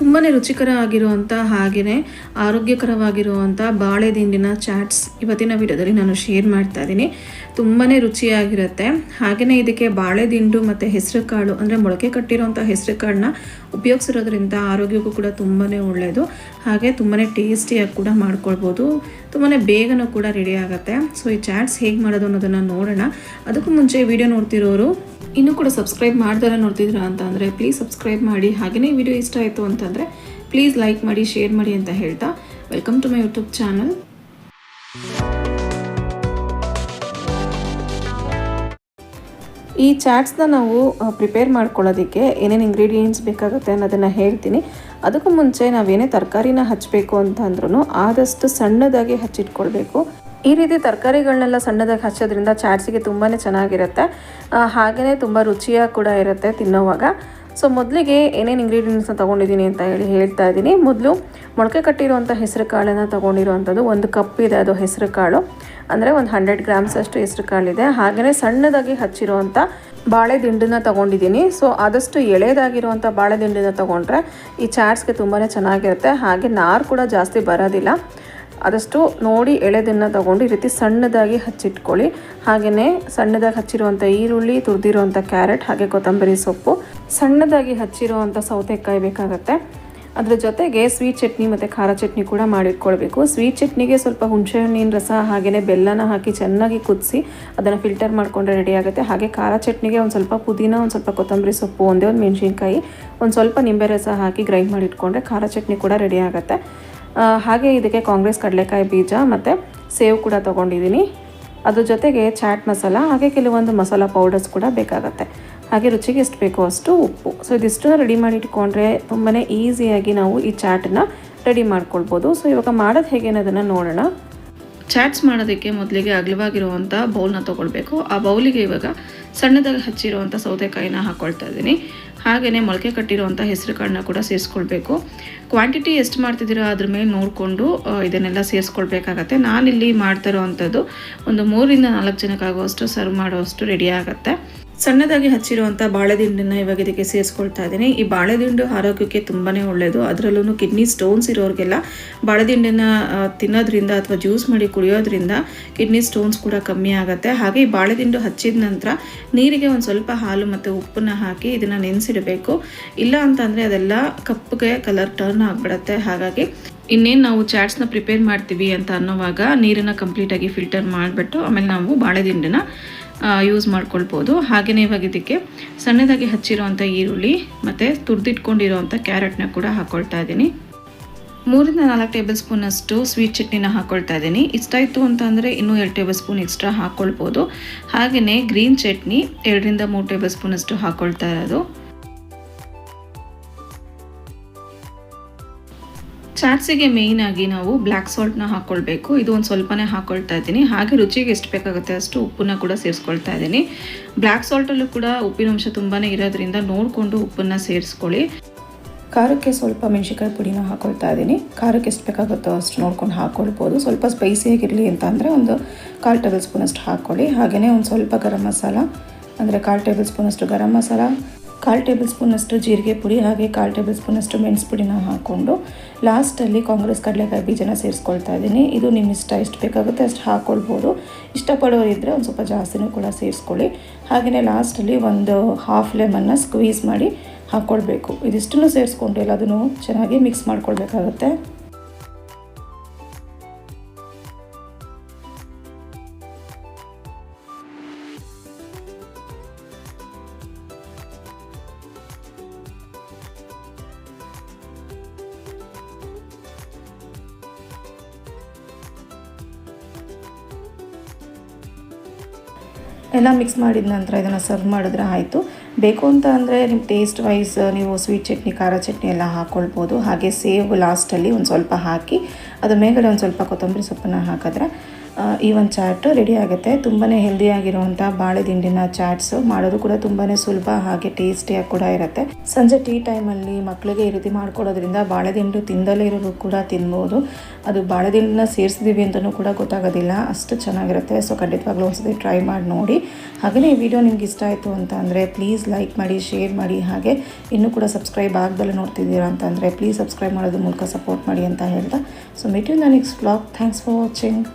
ತುಂಬಾ ರುಚಿಕರ ಆಗಿರುವಂಥ ಹಾಗೆಯೇ ಆರೋಗ್ಯಕರವಾಗಿರುವಂಥ ಬಾಳೆ ದಿಂಡಿನ ಚಾಟ್ಸ್ ಇವತ್ತಿನ ವಿಡಿಯೋದಲ್ಲಿ ನಾನು ಶೇರ್ ಮಾಡ್ತಾ ಇದ್ದೀನಿ. ತುಂಬಾ ರುಚಿಯಾಗಿರುತ್ತೆ. ಹಾಗೆಯೇ ಇದಕ್ಕೆ ಬಾಳೆ ದಿಂಡು ಮತ್ತು ಹೆಸರು ಕಾಳು ಅಂದರೆ ಮೊಳಕೆ ಕಟ್ಟಿರೋಂಥ ಹೆಸರು ಕಾಳನ್ನ ಉಪಯೋಗಿಸಿರೋದ್ರಿಂದ ಆರೋಗ್ಯಕ್ಕೂ ಕೂಡ ತುಂಬಾ ಒಳ್ಳೆಯದು ಹಾಗೆ ತುಂಬಾ ಟೇಸ್ಟಿಯಾಗಿ ಕೂಡ ಮಾಡ್ಕೊಳ್ಬೋದು. ತುಂಬಾ ಬೇಗನೂ ಕೂಡ ರೆಡಿ ಆಗುತ್ತೆ. ಸೊ ಈ ಚಾಟ್ಸ್ ಹೇಗೆ ಮಾಡೋದು ಅನ್ನೋದನ್ನು ನೋಡೋಣ. ಅದಕ್ಕೂ ಮುಂಚೆ ವಿಡಿಯೋ ನೋಡ್ತಿರೋರು, ಇನ್ನೂ ಕೂಡ ಸಬ್ಸ್ಕ್ರೈಬ್ ಮಾಡ್ದಾರ ನೋಡ್ತಿದ್ರು ಅಂತ ಅಂದರೆ ಪ್ಲೀಸ್ ಸಬ್ಸ್ಕ್ರೈಬ್ ಮಾಡಿ. ಹಾಗೆಯೇ ವಿಡಿಯೋ ಇಷ್ಟ ಆಯಿತು ಅಂತಂದರೆ ಪ್ಲೀಸ್ ಲೈಕ್ ಮಾಡಿ ಶೇರ್ ಮಾಡಿ ಅಂತ ಹೇಳ್ತಾ welcome to my YouTube channel ಈ ಚಾಟ್ಸ್ನ ನಾವು ಪ್ರಿಪೇರ್ ಮಾಡ್ಕೊಳ್ಳೋದಕ್ಕೆ ಏನೇನು ಇಂಗ್ರೀಡಿಯೆಂಟ್ಸ್ ಬೇಕಾಗುತ್ತೆ ಅನ್ನೋದನ್ನು ಹೇಳ್ತೀನಿ. ಅದಕ್ಕೂ ಮುಂಚೆ ನಾವೇನೇ ತರಕಾರಿನ ಹಚ್ಚಬೇಕು ಅಂತ ಅಂದ್ರೂ ಆದಷ್ಟು ಸಣ್ಣದಾಗಿ ಹಚ್ಚಿಟ್ಕೊಳ್ಬೇಕು. ಈ ರೀತಿ ತರಕಾರಿಗಳನ್ನೆಲ್ಲ ಸಣ್ಣದಾಗಿ ಹಚ್ಚೋದ್ರಿಂದ ಚಾಟ್ಸಿಗೆ ತುಂಬಾ ಚೆನ್ನಾಗಿರುತ್ತೆ. ಹಾಗೆಯೇ ತುಂಬ ರುಚಿಯಾಗಿ ಕೂಡ ಇರುತ್ತೆ ತಿನ್ನೋವಾಗ. ಸೊ ಮೊದಲಿಗೆ ಏನೇನು ಇಂಗ್ರೀಡಿಯೆಂಟ್ಸ್ನ ತೊಗೊಂಡಿದ್ದೀನಿ ಅಂತ ಹೇಳಿ ಹೇಳ್ತಾ ಇದ್ದೀನಿ. ಮೊದಲು ಮೊಳಕೆ ಕಟ್ಟಿರುವಂಥ ಹೆಸರು ಕಾಳನ್ನು ತೊಗೊಂಡಿರುವಂಥದ್ದು ಒಂದು ಕಪ್ ಇದೆ ಅದು ಹೆಸರು ಕಾಳು ಅಂದರೆ ಒಂದು ಹಂಡ್ರೆಡ್ ಗ್ರಾಮ್ಸ್ ಅಷ್ಟು ಹೆಸರು ಕಾಳಿದೆ ಹಾಗೆಯೇ ಸಣ್ಣದಾಗಿ ಹಚ್ಚಿರುವಂಥ ಬಾಳೆ ದಿಂಡನ್ನ ತೊಗೊಂಡಿದ್ದೀನಿ. ಸೊ ಆದಷ್ಟು ಎಳೆದಾಗಿರುವಂಥ ಬಾಳೆ ದಿಂಡನ್ನ ತೊಗೊಂಡ್ರೆ ಈ ಚಾಟ್ಸ್ಗೆ ತುಂಬಾ ಚೆನ್ನಾಗಿರುತ್ತೆ. ಹಾಗೆ ನಾರು ಕೂಡ ಜಾಸ್ತಿ ಬರೋದಿಲ್ಲ. ಆದಷ್ಟು ನೋಡಿ ಎಳೆದನ್ನು ತಗೊಂಡು ಈ ರೀತಿ ಸಣ್ಣದಾಗಿ ಹಚ್ಚಿಟ್ಕೊಳ್ಳಿ. ಹಾಗೆಯೇ ಸಣ್ಣದಾಗಿ ಹಚ್ಚಿರುವಂಥ ಈರುಳ್ಳಿ ತುರಿದಿರುವಂಥ ಕ್ಯಾರೆಟ್, ಹಾಗೆ ಕೊತ್ತಂಬರಿ ಸೊಪ್ಪು, ಸಣ್ಣದಾಗಿ ಹಚ್ಚಿರುವಂಥ ಸೌತೆಕಾಯಿ ಬೇಕಾಗತ್ತೆ. ಅದರ ಜೊತೆಗೆ ಸ್ವೀಟ್ ಚಟ್ನಿ ಮತ್ತು ಖಾರ ಚಟ್ನಿ ಕೂಡ ಮಾಡಿಟ್ಕೊಳ್ಬೇಕು. ಸ್ವೀಟ್ ಚಟ್ನಿಗೆ ಸ್ವಲ್ಪ ಹುಣಸೆಹಣ್ಣಿನ ರಸ, ಹಾಗೆಯೇ ಬೆಲ್ಲನ ಹಾಕಿ ಚೆನ್ನಾಗಿ ಕುದಿಸಿ ಅದನ್ನು ಫಿಲ್ಟರ್ ಮಾಡಿಕೊಂಡ್ರೆ ರೆಡಿ ಆಗುತ್ತೆ. ಹಾಗೆ ಖಾರ ಚಟ್ನಿಗೆ ಒಂದು ಸ್ವಲ್ಪ ಪುದೀನ, ಒಂದು ಸ್ವಲ್ಪ ಕೊತ್ತಂಬರಿ ಸೊಪ್ಪು, ಒಂದೇ ಒಂದು ಮೆಣಸಿನ್ಕಾಯಿ, ಒಂದು ಸ್ವಲ್ಪ ನಿಂಬೆ ರಸ ಹಾಕಿ ಗ್ರೈಂಡ್ ಮಾಡಿಟ್ಕೊಂಡ್ರೆ ಖಾರ ಚಟ್ನಿ ಕೂಡ ರೆಡಿ ಆಗುತ್ತೆ. ಹಾಗೆ ಇದಕ್ಕೆ ಕಾಂಗ್ರೆಸ್ ಕಡಲೆಕಾಯಿ ಬೀಜ ಮತ್ತು ಸೇವ್ ಕೂಡ ತೊಗೊಂಡಿದ್ದೀನಿ. ಅದ್ರ ಜೊತೆಗೆ ಚಾಟ್ ಮಸಾಲ, ಹಾಗೆ ಕೆಲವೊಂದು ಮಸಾಲ ಪೌಡರ್ಸ್ ಕೂಡ ಬೇಕಾಗತ್ತೆ. ಹಾಗೆ ರುಚಿಗೆ ಎಷ್ಟು ಬೇಕೋ ಅಷ್ಟು ಉಪ್ಪು. ಸೊ ಇದಿಷ್ಟು ರೆಡಿ ಮಾಡಿ ಇಟ್ಕೊಂಡ್ರೆ ತುಂಬಾ ಈಸಿಯಾಗಿ ನಾವು ಈ ಚಾಟನ್ನ ರೆಡಿ ಮಾಡ್ಕೊಳ್ಬೋದು. ಸೊ ಇವಾಗ ಮಾಡೋದು ಹೇಗೆ ಅನ್ನೋದನ್ನು ನೋಡೋಣ. ಚಾಟ್ಸ್ ಮಾಡೋದಕ್ಕೆ ಮೊದಲಿಗೆ ಅಗಲವಾಗಿರುವಂಥ ಬೌಲ್ನ ತೊಗೊಳ್ಬೇಕು. ಆ ಬೌಲಿಗೆ ಇವಾಗ ಸಣ್ಣದಾಗಿ ಹಚ್ಚಿರುವಂಥ ಸೌತೆಕಾಯಿನ ಹಾಕ್ಕೊಳ್ತಾ ಇದ್ದೀನಿ. ಹಾಗೆಯೇ ಮೊಳಕೆ ಕಟ್ಟಿರುವಂಥ ಹೆಸರು ಕಾಳನ್ನ ಕೂಡ ಸೇರಿಸ್ಕೊಳ್ಬೇಕು. ಕ್ವಾಂಟಿಟಿ ಎಷ್ಟು ಮಾಡ್ತಿದ್ದೀರೋ ಅದ್ರ ಮೇಲೆ ನೋಡಿಕೊಂಡು ಇದನ್ನೆಲ್ಲ ಸೇರಿಸ್ಕೊಳ್ಬೇಕಾಗತ್ತೆ. ನಾನಿಲ್ಲಿ ಮಾಡ್ತಾ ಇರೋವಂಥದ್ದು ಒಂದು ಮೂರಿಂದ ನಾಲ್ಕು ಜನಕ್ಕಾಗುವಷ್ಟು ಸರ್ವ್ ಮಾಡುವಷ್ಟು ರೆಡಿ ಆಗುತ್ತೆ. ಸಣ್ಣದಾಗಿ ಹಚ್ಚಿರುವಂಥ ಬಾಳೆದಿಂಡನ್ನು ಇವಾಗ ಇದಕ್ಕೆ ಸೇರಿಸ್ಕೊಳ್ತಾ ಇದ್ದೀನಿ. ಈ ಬಾಳೆದಿಂಡು ಆರೋಗ್ಯಕ್ಕೆ ತುಂಬಾ ಒಳ್ಳೆಯದು ಅದರಲ್ಲೂ ಕಿಡ್ನಿ ಸ್ಟೋನ್ಸ್ ಇರೋರಿಗೆಲ್ಲ ಬಾಳೆದಿಂಡನ್ನು ತಿನ್ನೋದ್ರಿಂದ ಅಥವಾ ಜ್ಯೂಸ್ ಮಾಡಿ ಕುಡಿಯೋದ್ರಿಂದ ಕಿಡ್ನಿ ಸ್ಟೋನ್ಸ್ ಕೂಡ ಕಮ್ಮಿ ಆಗುತ್ತೆ. ಹಾಗೆ ಈ ಬಾಳೆದಿಂಡು ಹಚ್ಚಿದ ನಂತರ ನೀರಿಗೆ ಒಂದು ಸ್ವಲ್ಪ ಹಾಲು ಮತ್ತು ಉಪ್ಪನ್ನು ಹಾಕಿ ಇದನ್ನು ನೆನೆಸಿಡಬೇಕು. ಇಲ್ಲ ಅಂತಂದರೆ ಅದೆಲ್ಲ ಕಪ್ಪಗೆ ಕಲರ್ ಟರ್ನ್ ಆಗಿಬಿಡುತ್ತೆ. ಹಾಗಾಗಿ ಇನ್ನೇನು ನಾವು ಚಾಟ್ಸ್ನ ಪ್ರಿಪೇರ್ ಮಾಡ್ತೀವಿ ಅಂತ ಅನ್ನೋವಾಗ ನೀರನ್ನು ಕಂಪ್ಲೀಟಾಗಿ ಫಿಲ್ಟರ್ ಮಾಡಿಬಿಟ್ಟು ಆಮೇಲೆ ನಾವು ಬಾಳೆದಿಂಡನ್ನ ಯೂಸ್ ಮಾಡ್ಕೊಳ್ಬೋದು. ಹಾಗೆಯೇ ಇವಾಗ ಇದಕ್ಕೆ ಸಣ್ಣದಾಗಿ ಹಚ್ಚಿರುವಂಥ ಈರುಳ್ಳಿ ಮತ್ತು ತುರಿದಿಟ್ಕೊಂಡಿರೋವಂಥ ಕ್ಯಾರೆಟ್ನ ಕೂಡ ಹಾಕ್ಕೊಳ್ತಾ ಇದ್ದೀನಿ. ಮೂರಿಂದ ನಾಲ್ಕು ಟೇಬಲ್ ಸ್ಪೂನಷ್ಟು ಸ್ವೀಟ್ ಚಟ್ನಿನ ಹಾಕ್ಕೊಳ್ತಾ ಇದ್ದೀನಿ. ಇಷ್ಟ ಆಯಿತು ಅಂತ ಅಂದರೆ ಇನ್ನೂ ಎರಡು ಟೇಬಲ್ ಸ್ಪೂನ್ ಎಕ್ಸ್ಟ್ರಾ ಹಾಕ್ಕೊಳ್ಬೋದು ಹಾಗೆಯೇ ಗ್ರೀನ್ ಚಟ್ನಿ ಎರಡರಿಂದ ಮೂರು ಟೇಬಲ್ ಸ್ಪೂನಷ್ಟು ಹಾಕ್ಕೊಳ್ತಾ ಇರೋದು. ಚಾಟ್ಸಿಗೆ ಆಗಿ ನಾವು ಬ್ಲ್ಯಾಕ್ ಸಾಲ್ಟ್ನ ಹಾಕ್ಕೊಳ್ಬೇಕು ಇದು ಒಂದು ಸ್ವಲ್ಪನೇ ಹಾಕ್ಕೊಳ್ತಾ ಇದ್ದೀನಿ. ಹಾಗೆ ರುಚಿಗೆ ಎಷ್ಟು ಬೇಕಾಗುತ್ತೆ ಅಷ್ಟು ಉಪ್ಪನ್ನ ಕೂಡ ಸೇರಿಸ್ಕೊಳ್ತಾ ಇದ್ದೀನಿ. ಬ್ಲ್ಯಾಕ್ ಸಾಲ್ಟಲ್ಲೂ ಕೂಡ ಉಪ್ಪಿನಂಶ ತುಂಬಾ ಇರೋದ್ರಿಂದ ನೋಡಿಕೊಂಡು ಉಪ್ಪನ್ನು ಸೇರಿಸ್ಕೊಳ್ಳಿ. ಖಾರಕ್ಕೆ ಸ್ವಲ್ಪ ಮೆಣಸಿಕಾಯಿ ಪುಡಿನ ಹಾಕ್ಕೊಳ್ತಾ ಇದ್ದೀನಿ. ಖಾರಕ್ಕೆ ಎಷ್ಟು ಬೇಕಾಗುತ್ತೋ ಅಷ್ಟು ನೋಡ್ಕೊಂಡು ಹಾಕ್ಕೊಳ್ಬೋದು ಸ್ವಲ್ಪ ಸ್ಪೈಸಿಯಾಗಿರಲಿ ಅಂತ ಅಂದರೆ ಒಂದು ಕಾಲು ಟೇಬಲ್ ಸ್ಪೂನಷ್ಟು ಹಾಕ್ಕೊಳ್ಳಿ. ಹಾಗೆಯೇ ಒಂದು ಸ್ವಲ್ಪ ಗರಂ ಮಸಾಲ, ಅಂದರೆ ಕಾಲು ಟೇಬಲ್ ಸ್ಪೂನಷ್ಟು ಗರಂ ಮಸಾಲ ಕಾಲು ಟೇಬಲ್ ಸ್ಪೂನಷ್ಟು ಜೀರಿಗೆ ಪುಡಿ ಹಾಗೆ ಕಾಲು ಟೇಬಲ್ ಸ್ಪೂನಷ್ಟು ಮೆಣಸು ಪುಡಿನ ಹಾಕ್ಕೊಂಡು ಲಾಸ್ಟಲ್ಲಿ ಕಾಂಗ್ರೆಸ್ ಕಡಲೆಕಾಯಿ ಬೀಜನ ಸೇರಿಸ್ಕೊಳ್ತಾ ಇದ್ದೀನಿ. ಇದು ನಿಮ್ಮ ಇಷ್ಟ, ಎಷ್ಟು ಬೇಕಾಗುತ್ತೆ ಅಷ್ಟು ಹಾಕ್ಕೊಳ್ಬೋದು ಇಷ್ಟಪಡೋರಿದ್ದರೆ ಒಂದು ಸ್ವಲ್ಪ ಜಾಸ್ತಿನೂ ಕೂಡ ಸೇರಿಸ್ಕೊಳ್ಳಿ. ಹಾಗೆಯೇ ಲಾಸ್ಟಲ್ಲಿ ಒಂದು ಹಾಫ್ ಲೆಮನ್ನ ಸ್ಕ್ವೀಸ್ ಮಾಡಿ ಹಾಕ್ಕೊಳ್ಬೇಕು ಇದಿಷ್ಟನ್ನು ಸೇರಿಸ್ಕೊಂಡು ಎಲ್ಲದನ್ನು ಚೆನ್ನಾಗಿ ಮಿಕ್ಸ್ ಮಾಡ್ಕೊಳ್ಬೇಕಾಗತ್ತೆ. ಎಲ್ಲ ಮಿಕ್ಸ್ ಮಾಡಿದ ನಂತರ ಇದನ್ನು ಸರ್ವ್ ಮಾಡಿದ್ರೆ ಆಯಿತು. ಬೇಕು ಅಂತ ಅಂದರೆ ನಿಮ್ಮ ಟೇಸ್ಟ್ ವೈಸ್ ನೀವು ಸ್ವೀಟ್ ಚಟ್ನಿ, ಖಾರ ಚಟ್ನಿ ಎಲ್ಲ ಹಾಕ್ಕೊಳ್ಬೋದು ಹಾಗೆ ಸೇವ್ ಲಾಸ್ಟಲ್ಲಿ ಒಂದು ಸ್ವಲ್ಪ ಹಾಕಿ, ಅದ್ರ ಮೇಲ್ಗಡೆ ಒಂದು ಸ್ವಲ್ಪ ಕೊತ್ತಂಬರಿ ಸೊಪ್ಪನ್ನು ಹಾಕಿದ್ರೆ ಈ ಒಂದು ಚಾಟ್ ರೆಡಿ ಆಗುತ್ತೆ. ತುಂಬಾ ಹೆಲ್ದಿಯಾಗಿರುವಂಥ ಬಾಳೆ ದಿಂಡಿನ ಚಾಟ್ಸು. ಮಾಡೋದು ಕೂಡ ತುಂಬಾ ಸುಲಭ ಹಾಗೆ ಟೇಸ್ಟಿಯಾಗಿ ಕೂಡ ಇರುತ್ತೆ. ಸಂಜೆ ಟೀ ಟೈಮಲ್ಲಿ ಮಕ್ಕಳಿಗೆ ಈ ರೀತಿ ಮಾಡ್ಕೊಡೋದ್ರಿಂದ ಬಾಳೆ ದಿಂಡು ತಿಂದಲೇ ಇರೋರು ಕೂಡ ತಿನ್ಬೋದು. ಅದು ಬಾಳೆ ದಿಂಡನ್ನ ಸೇರಿಸಿದೀವಿ ಅಂತಲೂ ಕೂಡ ಗೊತ್ತಾಗೋದಿಲ್ಲ. ಅಷ್ಟು ಚೆನ್ನಾಗಿರುತ್ತೆ. ಸೊ ಖಂಡಿತವಾಗ್ಲೂ ಒಂದ್ಸತಿ ಟ್ರೈ ಮಾಡಿ ನೋಡಿ. ಹಾಗೆಯೇ ಈ ವಿಡಿಯೋ ನಿಮ್ಗೆ ಇಷ್ಟ ಆಯಿತು ಅಂತ ಅಂದರೆ ಪ್ಲೀಸ್ ಲೈಕ್ ಮಾಡಿ ಶೇರ್ ಮಾಡಿ. ಹಾಗೆ ಇನ್ನೂ ಕೂಡ ಸಬ್ಸ್ಕ್ರೈಬ್ ಆಗ್ದಲ್ಲೇ ನೋಡ್ತಿದ್ದೀರಾ ಅಂತಂದರೆ ಪ್ಲೀಸ್ ಸಬ್ಸ್ಕ್ರೈಬ್ ಮಾಡೋದ್ರ ಮೂಲಕ ಸಪೋರ್ಟ್ ಮಾಡಿ ಅಂತ ಹೇಳ್ತಾ. So meet you the next blog thanks for watching